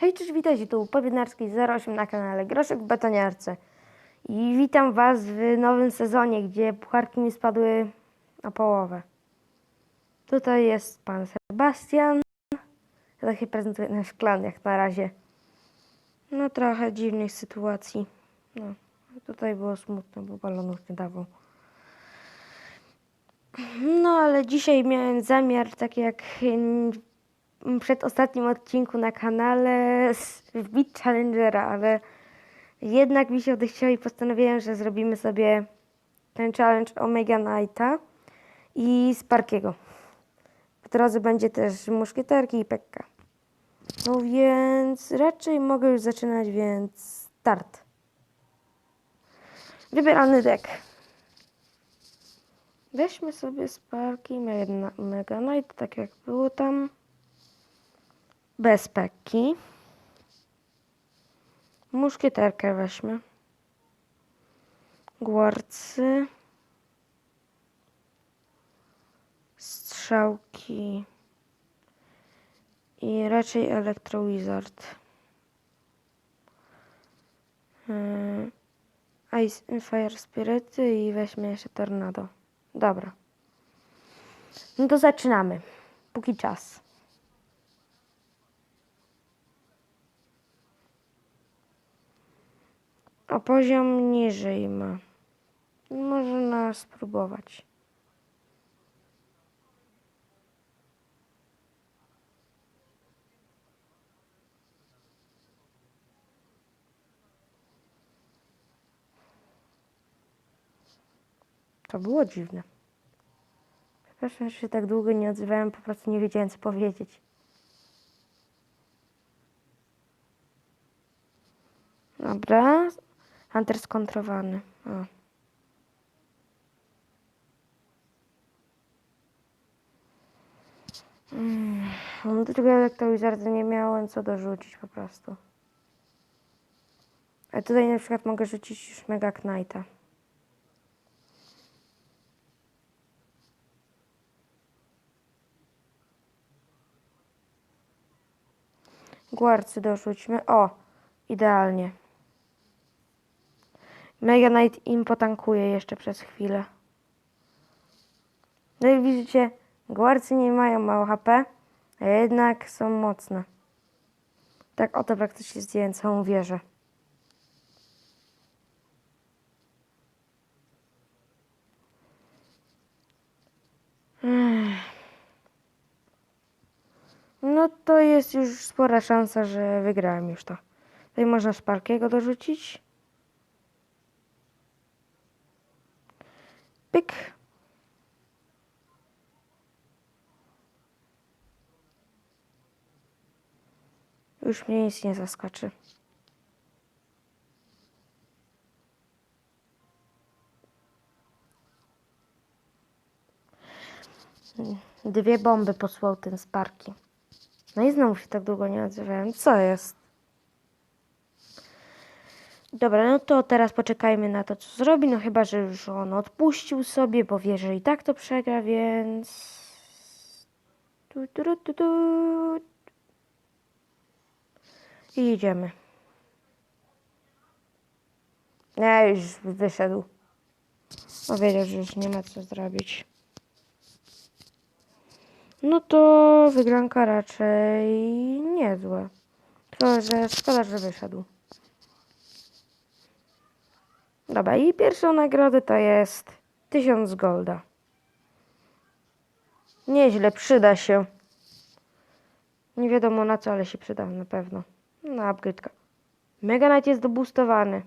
Hej, cześć, witajcie, tu Powinarski 08 na kanale Groszek w Betoniarce. I witam Was w nowym sezonie, gdzie pucharki mi spadły na połowę. Tutaj jest Pan Sebastian. Ja tak się prezentuję na szklan jak na razie. No trochę dziwnych sytuacji. No, tutaj było smutno, bo balonów nie dawał. No, ale dzisiaj miałem zamiar, tak jak mm, przed ostatnim odcinku na kanale, s- wbić Challengera, ale jednak mi się odechciało i postanowiłem, że zrobimy sobie ten challenge Omega Knighta i Sparkiego. W drodze będzie też muszkieterki i Pekka. No więc raczej mogę już zaczynać, więc start. Wybierany deck. Weźmy sobie Sparki Mega Knight, tak jak było tam. Bez Pekki. Muszkieterkę weźmy. Gwarcy. Strzałki. I raczej Electro Wizard. Yy, Ice Fire Spirity i weźmy jeszcze Tornado. Dobra. No to zaczynamy. Póki czas. O poziom niżej ma. Można spróbować. To było dziwne. Przepraszam, że się tak długo nie odzywałem, po prostu nie wiedziałem co powiedzieć. Dobra. Hunter skontrowany. O. Mm, no do tego elektrowizarza nie miałem co dorzucić po prostu. A tutaj na przykład mogę rzucić już Mega Knighta. Guarcy dorzućmy. O, idealnie. Mega Knight im potankuje jeszcze przez chwilę. No i widzicie, guarcy nie mają mało HP, a jednak są mocne. Tak oto praktycznie zdjęłem całą wieżę. No to jest już spora szansa, że wygrałem już to. Tutaj można Sparkiego dorzucić. Pyk. Już mnie nic nie zaskoczy. Dwie bomby posłał ten Sparki. No i znowu się tak długo nie odzywałem. Co jest? Dobra, no to teraz poczekajmy na to, co zrobi. No chyba, że już on odpuścił sobie, bo wie, że i tak to przegra, więc... Tu, tu, tu, tu. I idziemy. Nie, już wyszedł. No wiedział, że już nie ma co zrobić. No to wygranka raczej niezłe. Tylko, że szkoda, że wyszedł. I pierwszą nagrodę to jest 1000 golda. Nieźle, przyda się. Nie wiadomo na co, ale się przyda na pewno. Na upgrade'ka. Mega Knight jest doboostowany.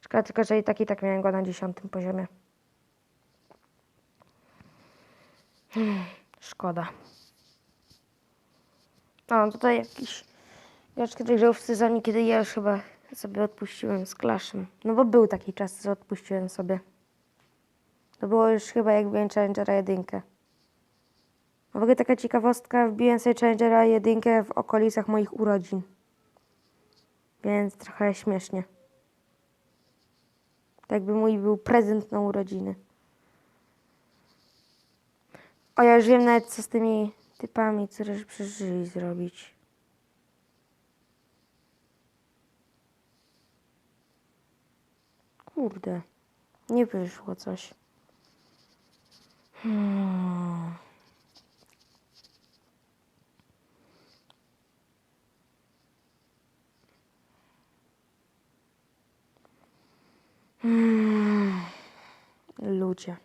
Szkoda tylko, że i tak i tak miałem go na 10 poziomie. Hmm, Szkoda. O, tutaj jakiś gracz, który grał w sezonie, kiedy ja już chyba sobie odpuściłem z Clashem. No bo był taki czas, że odpuściłem sobie. To było już chyba jak wbiłem Challengera jedynkę. W ogóle taka ciekawostka, wbiłem sobie Challengera jedynkę w okolicach moich urodzin. Więc trochę śmiesznie. Tak by mój był prezent na urodziny. O, ja już wiem nawet co z tymi typami, którzy przeżyli zrobić. Kurde. Nie wyszło coś. Hmm. Ludzie.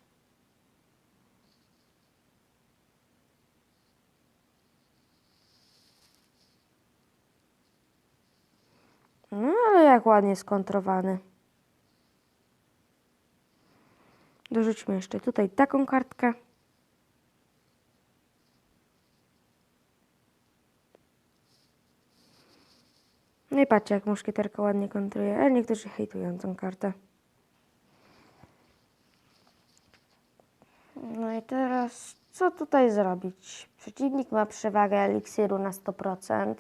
No, ale jak ładnie skontrowany. Dorzućmy jeszcze tutaj taką kartkę. No i patrzcie, jak muszkieterka ładnie kontruje, ale niektórzy hejtują tą kartę. No i teraz, co tutaj zrobić? Przeciwnik ma przewagę eliksiru na 100%.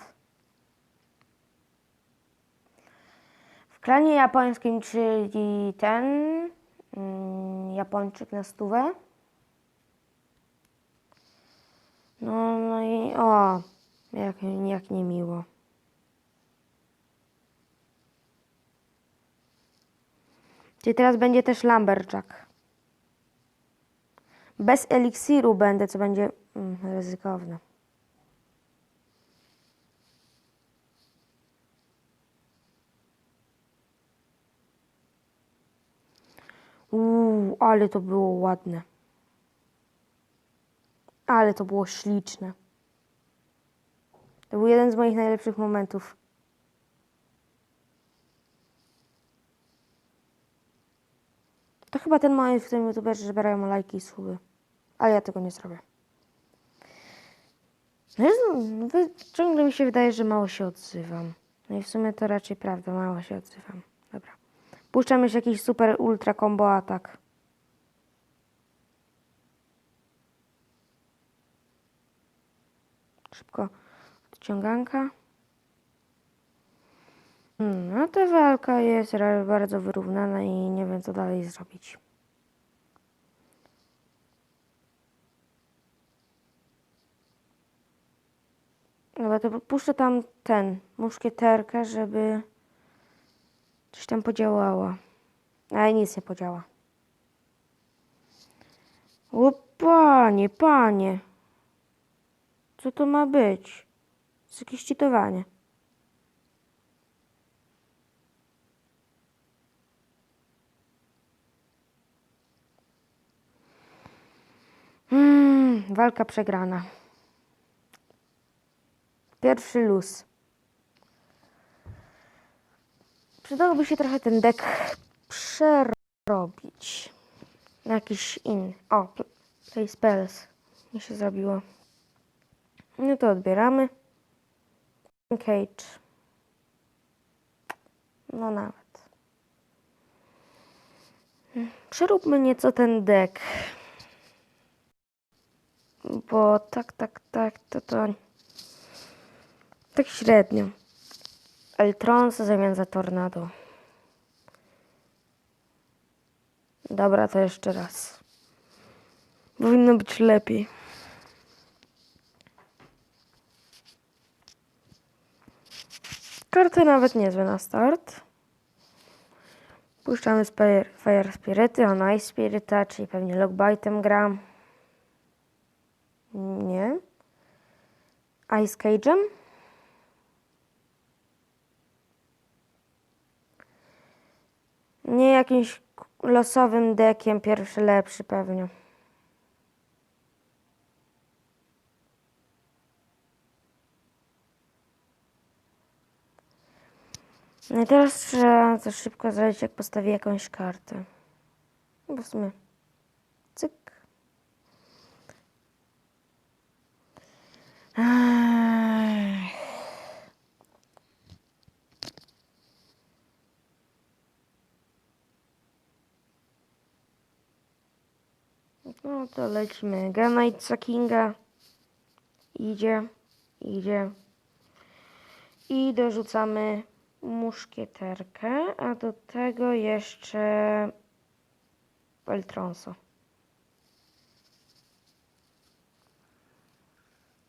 W klanie japońskim, czyli ten Japończyk na stówę. No, no i o, jak, jak niemiło. Czyli teraz będzie też Lumberjack. Bez eliksiru będę, co będzie mm, ryzykowne. Ale to było ładne. Ale to było śliczne. To był jeden z moich najlepszych momentów. To chyba ten moment, w którym youtuberzy zbierają lajki i suby. Ale ja tego nie zrobię. No ciągle mi się wydaje, że mało się odzywam. No i w sumie to raczej prawda, mało się odzywam. Dobra. Puszczam jeszcze jakiś super ultra combo atak. Szybko odciąganka. Hmm, No ta walka jest bardzo wyrównana i nie wiem co dalej zrobić. Dobra, to puszczę tam ten, muszkieterkę, żeby coś tam podziałało. Ale nic nie podziała. O panie, panie. Co to ma być? To jest jakieś czytowanie. Hmm, walka przegrana. Pierwszy luz. Przydałoby się trochę ten dek przerobić. Na jakiś inny. O, pl- play spells mi się zrobiło. No to odbieramy. Cage. No nawet. Przeróbmy nieco ten dek. Bo tak, tak, tak, to to... Tak średnio. Eltrons zamiast za tornado. Dobra, to jeszcze raz. Powinno być lepiej. Karty nawet niezłe na start. Puszczamy Fire Spirity, on Ice Spirita, czyli pewnie Logbite'em gram. Nie. Ice Cage'em. Nie jakimś losowym dekiem, pierwszy lepszy pewnie. No i teraz trzeba to szybko zrobić, jak postawię jakąś kartę. Bo w sumie cyk. No to lecimy. Ganite Kinga. Idzie, idzie. I dorzucamy muszkieterkę, a do tego jeszcze Peltronso.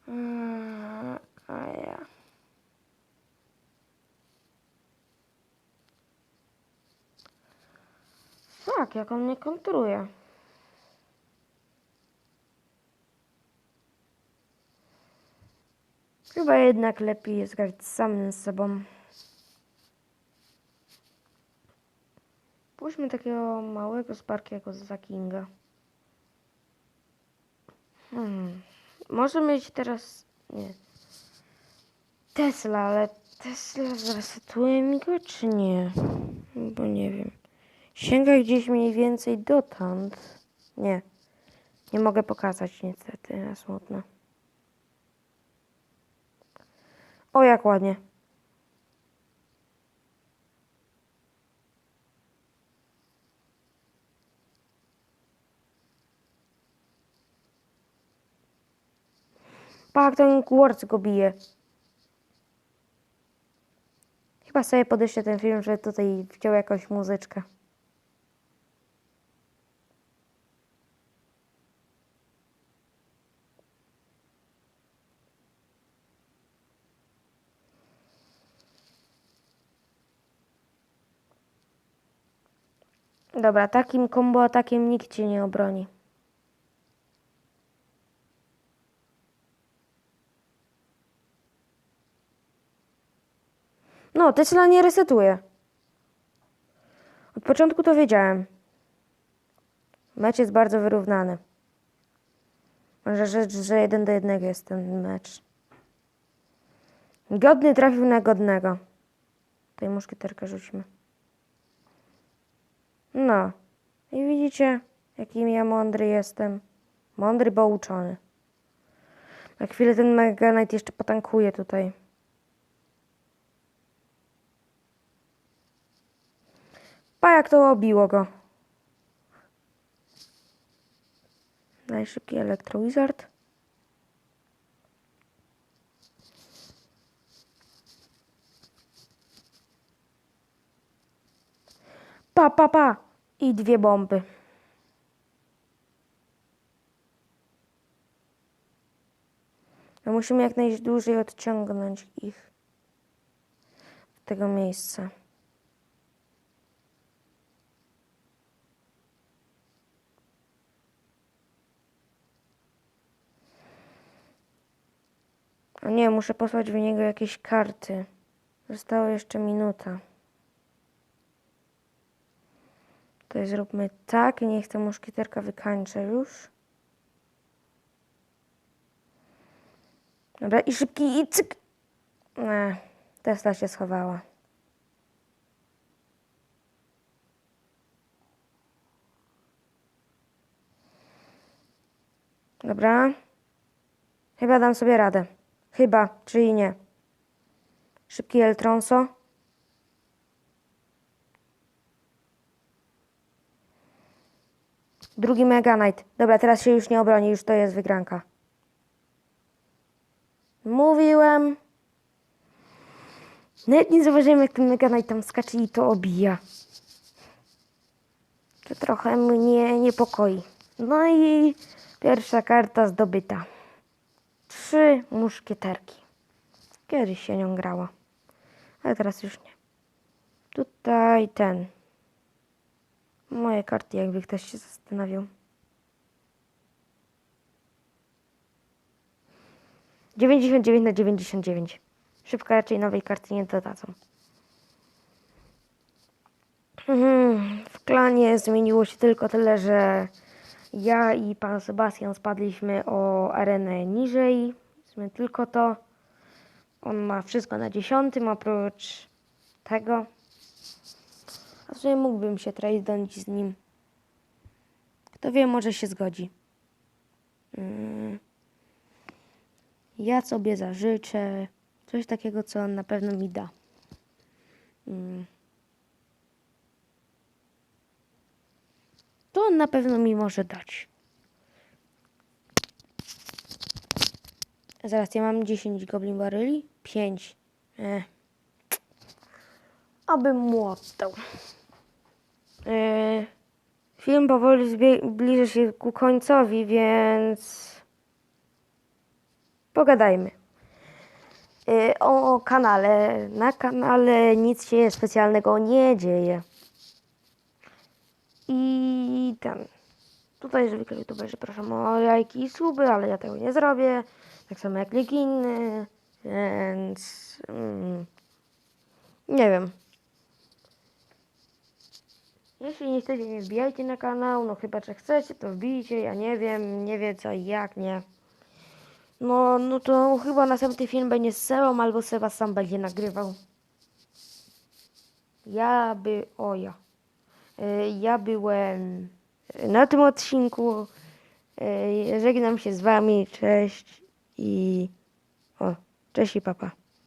Mm, A ja. tak, jak on mnie kontruje. Chyba jednak lepiej jest grać samym sobą. Puśćmy takiego małego Sparkiego za Kinga. Hmm. Może mieć teraz... Nie. Tesla, ale Tesla zresetuje mi go, czy nie? Bo nie wiem. Sięga gdzieś mniej więcej dotąd. Nie. Nie mogę pokazać niestety, na smutno. O, jak ładnie. Pak, ten Quartz go bije. Chyba sobie podeślę ten film, że tutaj wziął jakąś muzyczkę. Dobra, takim combo atakiem nikt cię nie obroni. No, Tesla nie resetuje. Od początku to wiedziałem. Mecz jest bardzo wyrównany. Może rzecz, że jeden do jednego jest ten mecz. Godny trafił na godnego. Tej muszkieterkę rzućmy. No. I widzicie, jakim ja mądry jestem. Mądry, bo uczony. Na chwilę ten Mega Knight jeszcze potankuje tutaj. Pa jak to obiło go. Daj szybki Electro Wizard. Pa, pa, pa. I dwie bomby. No musimy jak najdłużej odciągnąć ich tego miejsca. A nie, muszę posłać w niego jakieś karty. Została jeszcze minuta. To zróbmy tak. Niech ta muszkieterka wykańcza już. Dobra, i szybki, i cyk. Nie, Tesla się schowała. Dobra. Chyba dam sobie radę. Chyba, czyli nie. Szybki Eltronso. Drugi Mega Knight. Dobra, teraz się już nie obroni, już to jest wygranka. Mówiłem. Nawet nie zauważyłem, jak ten Mega Knight tam skacze i to obija. To trochę mnie niepokoi. No i pierwsza karta zdobyta. Trzy muszkieterki. Kiedyś się nią grała. Ale teraz już nie. Tutaj ten. Moje karty, jakby ktoś się zastanawiał. 99 na 99. Szybko raczej nowej karty nie dodadzą. Mhm, W klanie zmieniło się tylko tyle, że ja i pan Sebastian spadliśmy o arenę niżej. Sumie tylko to. On ma wszystko na dziesiątym, oprócz tego. A w sumie mógłbym się tradenąć z nim. Kto wie, może się zgodzi. Mm. Ja sobie zażyczę coś takiego, co on na pewno mi da. Mm. To on na pewno mi może dać. Zaraz, ja mam 10 goblin baryli? 5. Eh. Abym mu oddał. E, film powoli zbliża się ku końcowi, więc pogadajmy. O, o kanale. Na kanale nic się specjalnego nie dzieje. I ten. Tutaj zwykle youtuberzy proszą o lajki i suby, ale ja tego nie zrobię. Tak samo jak nikt inny. Więc. Mm, nie wiem. Jeśli nie chcecie, nie wbijajcie na kanał. No chyba, że chcecie, to wbijcie. Ja nie wiem, nie wiem co i jak, nie. No, no to chyba następny film będzie z Sebą, albo Seba sam będzie nagrywał. Ja by... O ja. Y, Ja byłem na tym odcinku. Y, Żegnam się z wami. Cześć i... O, cześć i papa.